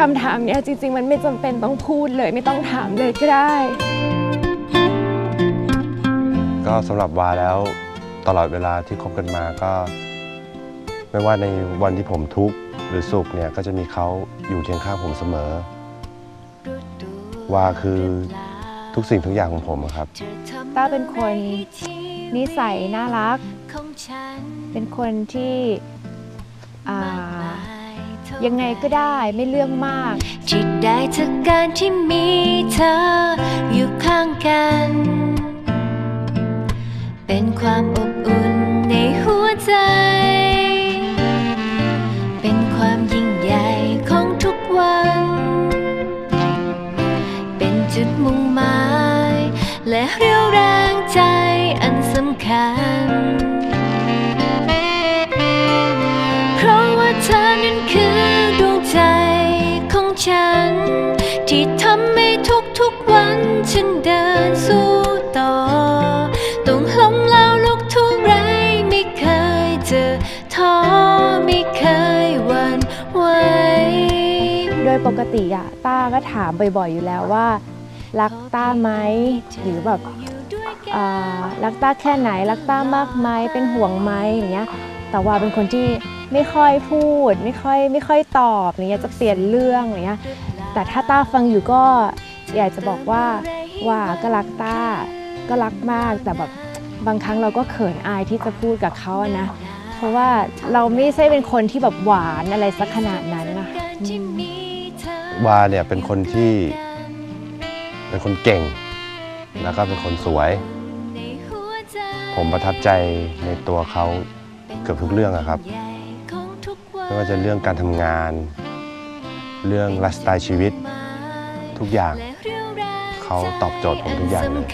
คำถามเนี้ยจริง ๆ มันไม่จำเป็นต้องพูดเลยไม่ต้องถามเลยก็ได้ ก็สำหรับวาแล้วตลอดเวลาที่คบกันมาก็ ไม่ว่าในวันที่ผมทุกข์หรือสุขเนี่ยก็จะมีเขาอยู่เคียงข้างผมเสมอ วาคือทุกสิ่งทุกอย่างของผมอะครับ ต้าเป็นคนนิสัยน่ารัก เป็นคนที่อ่า ยังไงก็ได้ไม่เรื่องมากที่ได้จากการที่มีเธออยู่ข้างกัน เป็นความอบอุ่นในหัวใจ เป็นความยิ่งใหญ่ของทุกวัน เป็นจุดมุ่งหมาย ที่ทำให้ทุกๆวัน ฉันเดินสู้ต่อ ต้องล้มแล้วลุกทุกไรไม่เคยเจอท้อไม่เคยหวันไหวโดยปกติอะต้าก็ถามบ่อยๆอยู่แล้วว่า รักต้าไหมหรือแบบรักต้าแค่ไหน รักต้ามากไหมเป็นห่วงไหมอย่างเงี้ยแต่ว่าเป็นคนที่ไม่ค่อยพูด ไม่ค่อยไม่ค่อยตอบอย่างเงี้ยจะเปลี่ยนเรื่องอย่างเงี้ย แต่ถ้าต้าฟังอยู่ก็อยากจะบอกว่าว่าก็รักต้าก็รักมากแต่แบบบางครั้งเราก็เขินอายที่จะพูดกับเขาอะนะ เพราะว่าเราไม่ใช่เป็นคนที่แบบหวานอะไรสักขนาดนั้นนะอืมวาเนี่ยเป็นคนที่เป็นคนเก่ง แล้วก็เป็นคนสวย ผมประทับใจในตัวเขาเกือบทุกเรื่องอะครับ ไม่ว่าจะเรื่องการทำงาน เรื่องไลฟ์สไตล์ชีวิต ทุกอย่างเขาตอบโจทย์ผมทุกอย่างเลย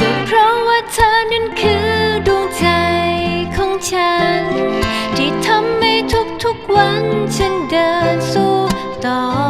ก็เพราะว่าเธอนั้นคือดวงใจของฉัน ที่ทำให้ทุกๆวันฉันเดินสู้ต่อ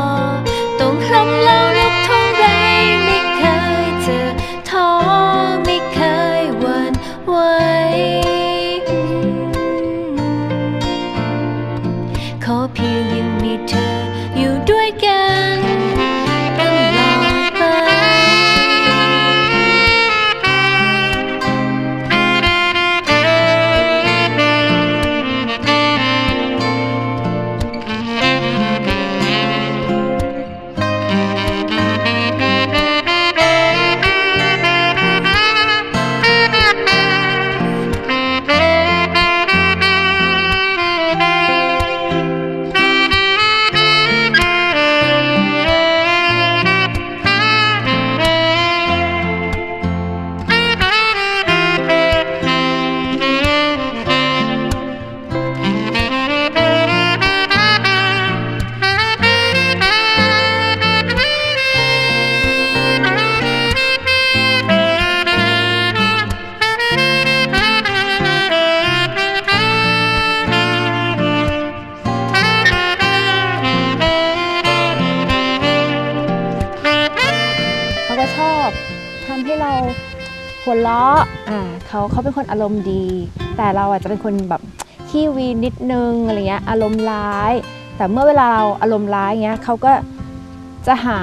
อบทำให้เราหัวเราะอ่าเขาเขาเป็นคนอารมณ์ดี แต่เราอาจจะเป็นคนแบบขี้วีนนิดนึงอะไรเงี้ยอารมณ์ร้าย แต่เมื่อเวลาเราอารมณ์ร้ายเงี้ยเขาก็จะหา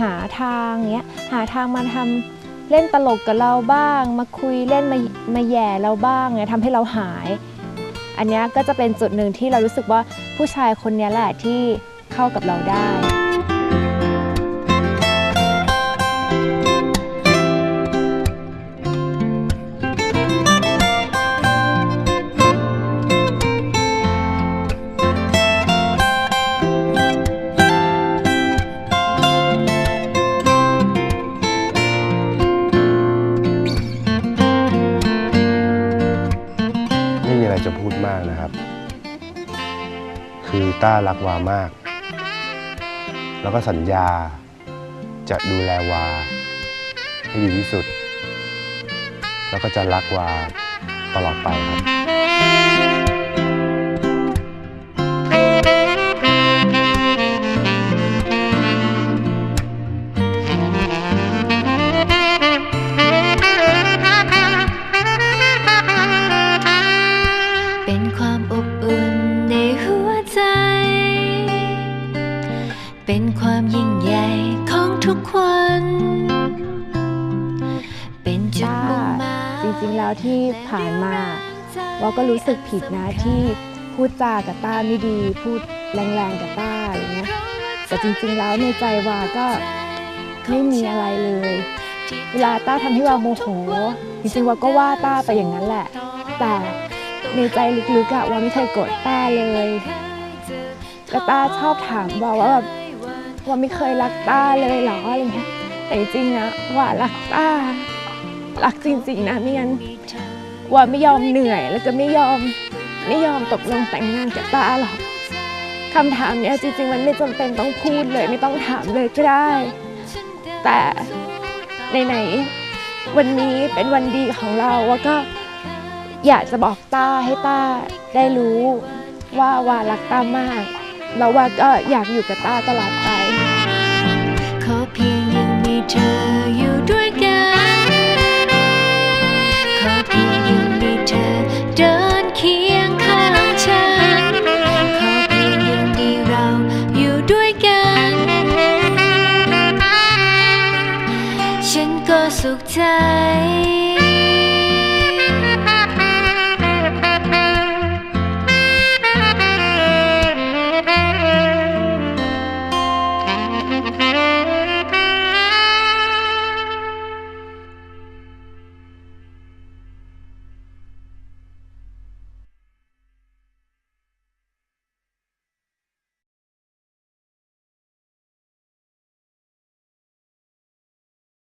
หาทางเงี้ยหาทางมาทำเล่นตลกกับเราบ้าง มาคุยเล่นมามาแหย่เราบ้างเงี้ยทำให้เราหาย อันเนี้ยก็จะเป็นจุดหนึ่งที่เรารู้สึกว่าผู้ชายคนเนี้ยแหละที่เข้ากับเราได้ คือต้ารักวามาก แล้วก็สัญญาจะดูแลวา ให้ดีที่สุด แล้วก็จะรักวาตลอดไปครับ เป็นจุดต้าจริงๆแล้วที่ผ่านมาว่าก็รู้สึกผิดนะที่พูดจากับต้าไม่ดี พูดแรงๆกับต้าอะไรเงี้ยแต่จริงๆแล้วในใจวาก็ไม่มีอะไรเลย เวลาต้าทำให้วาโมโห จริงๆวาก็ว่าต้าไปอย่างนั้นแหละ แต่ในใจลึกๆอะวาไม่เคยโกรธต้าเลยแล้วต้าชอบถามวาว่าแบบวาไม่เคยรักต้าเลยเหรออะไรเงี้ยแต่จริงๆนะว่ารักต้า รักจริง ๆ นะไม่งั้นว่าไม่ยอมเหนื่อยแล้วก็ไม่ยอมไม่ยอมตกลงแต่งงานกับตาหรอกคำถามเนี้ยจริง ๆ มันไม่จำเป็นต้องพูดเลยไม่ต้องถามเลยก็ได้ แต่ไหนๆวันนี้เป็นวันดีของเราว่าก็อยากจะบอกต้าให้ต้าได้รู้ว่าวารักต้ามาก แล้วว่าก็อยากอยู่กับต้าตลอดไปขอเพียงยังมีเธออยู่ด้วย ใจ